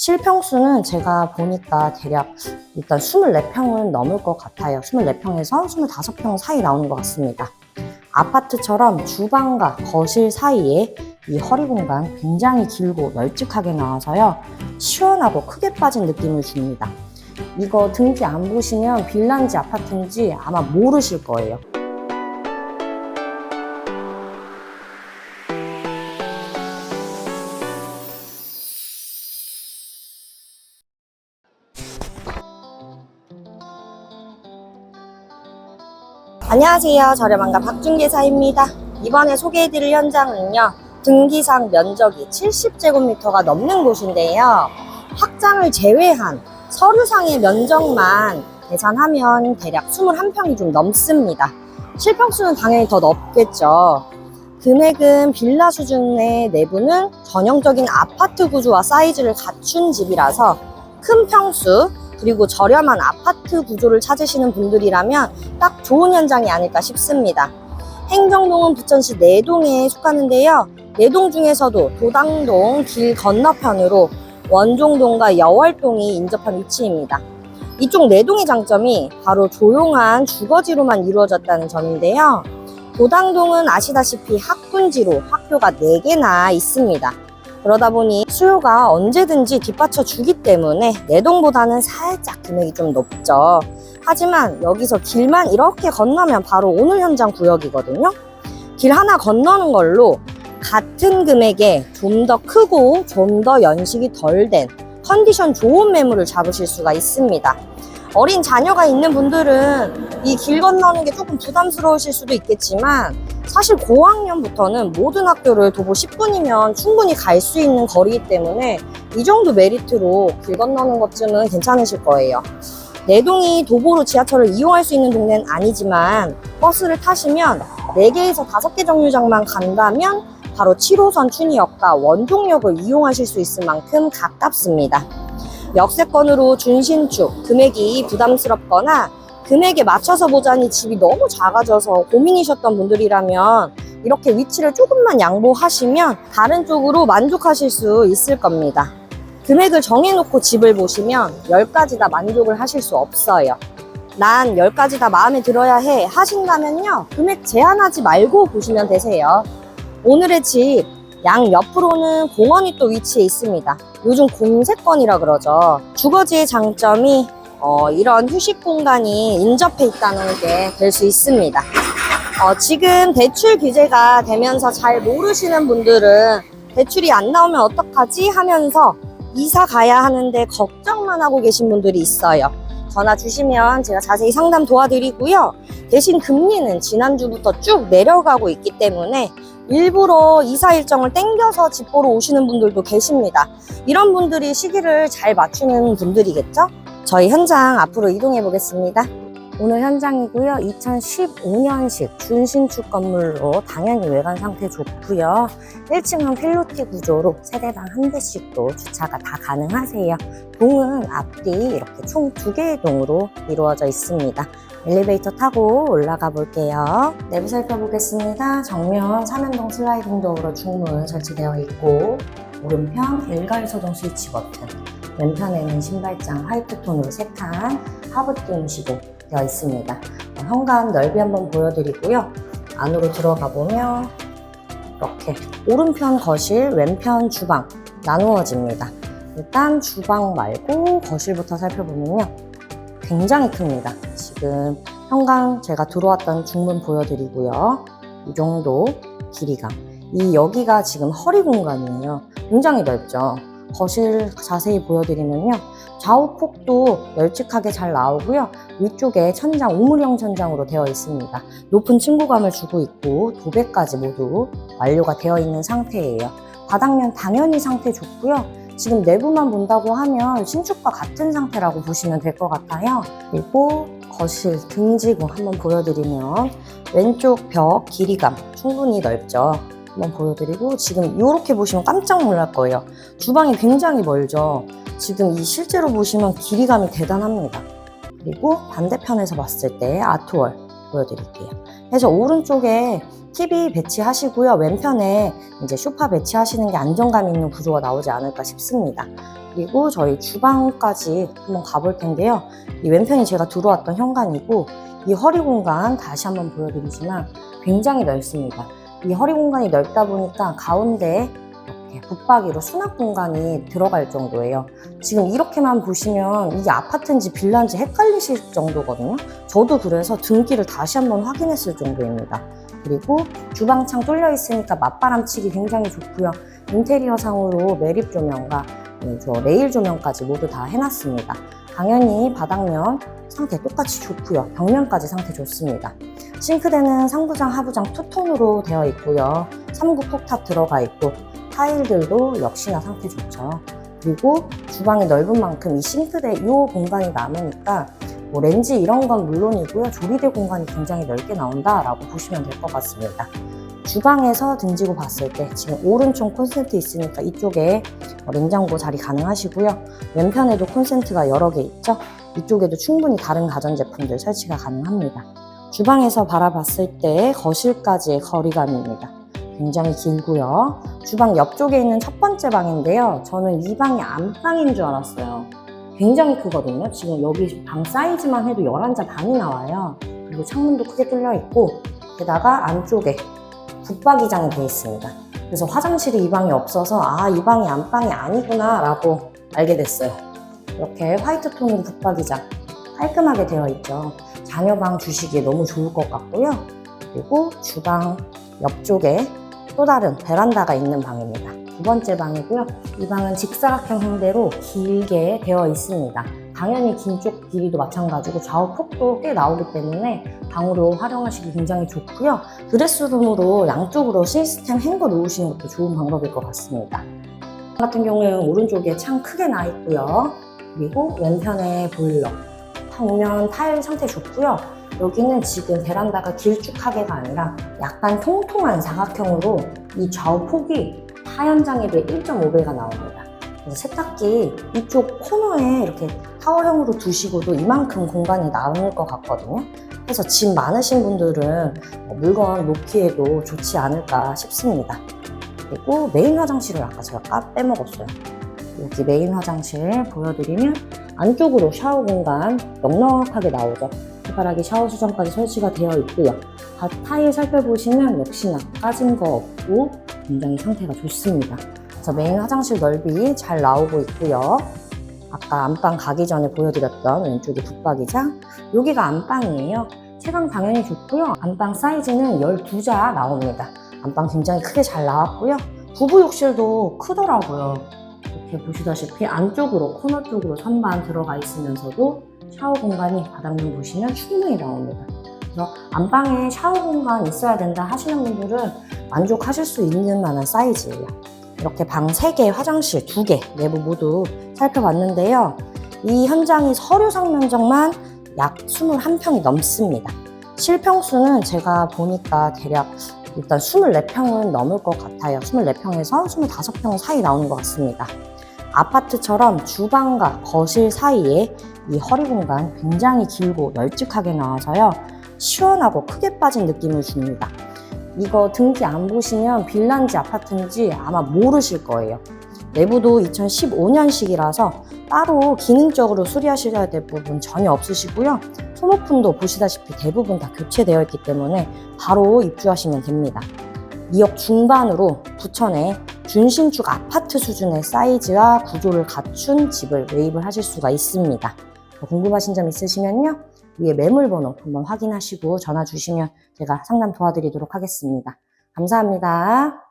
실평수는 제가 보니까 대략 일단 24평은 넘을 것 같아요. 24평에서 25평 사이 나오는 것 같습니다. 아파트처럼 주방과 거실 사이에 이 허리 공간 굉장히 길고 널찍하게 나와서요. 시원하고 크게 빠진 느낌을 줍니다. 이거 등기 안 보시면 빌라인지 아파트인지 아마 모르실 거예요. 안녕하세요. 저렴한가 박준계사입니다. 이번에 소개해드릴 현장은요. 등기상 면적이 70제곱미터가 넘는 곳인데요. 확장을 제외한 서류상의 면적만 계산하면 대략 21평이 좀 넘습니다. 실평수는 당연히 더 넓겠죠. 금액은 빌라 수준의 내부는 전형적인 아파트 구조와 사이즈를 갖춘 집이라서 큰 평수 그리고 저렴한 아파트 구조를 찾으시는 분들이라면 딱 좋은 현장이 아닐까 싶습니다. 행정동은 부천시 내동에 속하는데요. 내동 중에서도 도당동 길 건너편으로 원종동과 여월동이 인접한 위치입니다. 이쪽 내동의 장점이 바로 조용한 주거지로만 이루어졌다는 점인데요. 도당동은 아시다시피 학군지로 학교가 4개나 있습니다. 그러다 보니 수요가 언제든지 뒷받쳐 주기 때문에 내동보다는 살짝 금액이 좀 높죠. 하지만 여기서 길만 이렇게 건너면 바로 오늘 현장 구역이거든요. 길 하나 건너는 걸로 같은 금액에 좀 더 크고 좀 더 연식이 덜 된 컨디션 좋은 매물을 잡으실 수가 있습니다. 어린 자녀가 있는 분들은 이 길 건너는 게 조금 부담스러우실 수도 있겠지만 사실 고학년부터는 모든 학교를 도보 10분이면 충분히 갈 수 있는 거리이기 때문에 이 정도 메리트로 길 건너는 것쯤은 괜찮으실 거예요. 내동이 도보로 지하철을 이용할 수 있는 동네는 아니지만 버스를 타시면 4개에서 5개 정류장만 간다면 바로 7호선 춘희역과 원종역을 이용하실 수 있을 만큼 가깝습니다. 역세권으로 준신축, 금액이 부담스럽거나 금액에 맞춰서 보자니 집이 너무 작아져서 고민이셨던 분들이라면 이렇게 위치를 조금만 양보하시면 다른 쪽으로 만족하실 수 있을 겁니다. 금액을 정해놓고 집을 보시면 10가지 다 만족을 하실 수 없어요. 난 10가지 다 마음에 들어야 해 하신다면요. 금액 제한하지 말고 보시면 되세요. 오늘의 집, 양 옆으로는 공원이 또 위치해 있습니다. 요즘 공세권이라 그러죠. 주거지의 장점이 어, 이런 휴식 공간이 인접해 있다는 게 될 수 있습니다. 어, 지금 대출 규제가 되면서 잘 모르시는 분들은 대출이 안 나오면 어떡하지 하면서 이사 가야 하는데 걱정만 하고 계신 분들이 있어요. 전화 주시면 제가 자세히 상담 도와드리고요. 대신 금리는 지난주부터 쭉 내려가고 있기 때문에 일부러 이사 일정을 땡겨서 집 보러 오시는 분들도 계십니다. 이런 분들이 시기를 잘 맞추는 분들이겠죠? 저희 현장 앞으로 이동해 보겠습니다. 오늘 현장이고요. 2015년식 준신축 건물로 당연히 외관 상태 좋고요. 1층은 필로티 구조로 세대당 한 대씩도 주차가 다 가능하세요. 동은 앞뒤 이렇게 총 두 개의 동으로 이루어져 있습니다. 엘리베이터 타고 올라가 볼게요. 내부 살펴보겠습니다. 정면 삼연동 슬라이딩 도어로 중문 설치되어 있고 오른편 일괄 소동 스위치 버튼 왼편에는 신발장 화이트 톤으로 색한 하부띠 시도 되어 있습니다. 어, 현관 넓이 한번 보여드리고요. 안으로 들어가 보면 이렇게 오른편 거실, 왼편 주방 나누어집니다. 일단 주방 말고 거실부터 살펴보면요. 굉장히 큽니다. 지금 현관 제가 들어왔던 중문 보여드리고요. 이 정도 길이감. 이 여기가 지금 허리 공간이에요. 굉장히 넓죠. 거실 자세히 보여드리면요. 좌우 폭도 널찍하게 잘 나오고요. 위쪽에 천장 우물형 천장으로 되어 있습니다. 높은 층고감을 주고 있고 도배까지 모두 완료가 되어 있는 상태예요. 바닥면 당연히 상태 좋고요. 지금 내부만 본다고 하면 신축과 같은 상태라고 보시면 될 것 같아요. 그리고 거실 등지구 한번 보여드리면 왼쪽 벽 길이감 충분히 넓죠. 한번 보여드리고 지금 이렇게 보시면 깜짝 놀랄 거예요. 주방이 굉장히 멀죠. 지금 이 실제로 보시면 길이감이 대단합니다. 그리고 반대편에서 봤을 때 아트월 보여드릴게요. 그래서 오른쪽에 TV 배치하시고요. 왼편에 이제 소파 배치하시는 게 안정감 있는 구조가 나오지 않을까 싶습니다. 그리고 저희 주방까지 한번 가볼 텐데요. 이 왼편이 제가 들어왔던 현관이고 이 허리 공간 다시 한번 보여드리지만 굉장히 넓습니다. 이 허리 공간이 넓다 보니까 가운데 붙박이로 수납 공간이 들어갈 정도예요. 지금 이렇게만 보시면 이게 아파트인지 빌라인지 헷갈리실 정도거든요. 저도 그래서 등기를 다시 한번 확인했을 정도입니다. 그리고 주방창 뚫려 있으니까 맞바람치기 굉장히 좋고요. 인테리어 상으로 매립 조명과 네, 저 레일 조명까지 모두 다 해놨습니다. 당연히 바닥면 상태 똑같이 좋고요. 벽면까지 상태 좋습니다. 싱크대는 상부장, 하부장 투톤으로 되어 있고요. 3구 폭탑 들어가 있고 타일들도 역시나 상태 좋죠. 그리고 주방이 넓은 만큼 이 싱크대 이 공간이 남으니까 뭐 렌즈 이런 건 물론이고요. 조리대 공간이 굉장히 넓게 나온다라고 보시면 될 것 같습니다. 주방에서 등지고 봤을 때 지금 오른쪽 콘센트 있으니까 이쪽에 어, 냉장고 자리 가능하시고요. 왼편에도 콘센트가 여러 개 있죠. 이쪽에도 충분히 다른 가전제품들 설치가 가능합니다. 주방에서 바라봤을 때 거실까지의 거리감입니다. 굉장히 길고요. 주방 옆쪽에 있는 첫 번째 방인데요. 저는 이 방이 안방인 줄 알았어요. 굉장히 크거든요. 지금 여기 방 사이즈만 해도 11자 반이 나와요. 그리고 창문도 크게 뚫려 있고 게다가 안쪽에 붙박이장이 되어 있습니다. 그래서 화장실이 이 방에 없어서 아, 이 방이 안방이 아니구나 라고 알게 됐어요. 이렇게 화이트 톤으로 붙박이장 깔끔하게 되어 있죠. 자녀방 주시기에 너무 좋을 것 같고요. 그리고 주방 옆쪽에 또 다른 베란다가 있는 방입니다. 두 번째 방이고요. 이 방은 직사각형 형태로 길게 되어 있습니다. 당연히 긴 쪽 길이도 마찬가지고 좌우 폭도 꽤 나오기 때문에 방으로 활용하시기 굉장히 좋고요. 드레스룸으로 양쪽으로 시스템 행거 놓으시는 것도 좋은 방법일 것 같습니다. 같은 경우에는 오른쪽에 창 크게 나 있고요. 그리고 왼편에 보일러. 방면 타일 상태 좋고요. 여기는 지금 베란다가 길쭉하게가 아니라 약간 통통한 사각형으로 이 좌우 폭이 하현장에 비해 1.5배가 나옵니다. 그래서 세탁기 이쪽 코너에 이렇게 타워형으로 두시고도 이만큼 공간이 남을 것 같거든요. 그래서 짐 많으신 분들은 뭐 물건 놓기에도 좋지 않을까 싶습니다. 그리고 메인 화장실을 아까 제가 까 빼먹었어요. 여기 메인 화장실 보여드리면 안쪽으로 샤워 공간 넉넉하게 나오죠. 해바라기 샤워 수정까지 설치가 되어 있고요. 바 타일 살펴보시면 역시나 까진 거 없고 굉장히 상태가 좋습니다. 그래서 메인 화장실 넓이 잘 나오고 있고요. 아까 안방 가기 전에 보여드렸던 왼쪽이 붙박이장 여기가 안방이에요. 채광 당연히 좋고요. 안방 사이즈는 12자 나옵니다. 안방 굉장히 크게 잘 나왔고요. 부부 욕실도 크더라고요. 이렇게 보시다시피 안쪽으로 코너 쪽으로 선반 들어가 있으면서도 샤워 공간이 바닥면 보시면 충분히 나옵니다. 그래서 안방에 샤워 공간 있어야 된다 하시는 분들은 만족하실 수 있는 만한 사이즈예요. 이렇게 방 3개, 화장실 2개 내부 모두 살펴봤는데요. 이 현장이 서류상 면적만 약 21평이 넘습니다. 실평수는 제가 보니까 대략 일단 24평은 넘을 것 같아요. 24평에서 25평 사이 나오는 것 같습니다. 아파트처럼 주방과 거실 사이에 이 허리 공간 굉장히 길고 널찍하게 나와서요. 시원하고 크게 빠진 느낌을 줍니다. 이거 등기 안 보시면 빌라인지 아파트인지 아마 모르실 거예요. 내부도 2015년식이라서 따로 기능적으로 수리하셔야 될 부분 전혀 없으시고요. 소모품도 보시다시피 대부분 다 교체되어 있기 때문에 바로 입주하시면 됩니다. 2억 중반으로 부천에 준신축 아파트 수준의 사이즈와 구조를 갖춘 집을 매입을 하실 수가 있습니다. 더 궁금하신 점 있으시면요. 위에 매물번호 한번 확인하시고 전화 주시면 제가 상담 도와드리도록 하겠습니다. 감사합니다.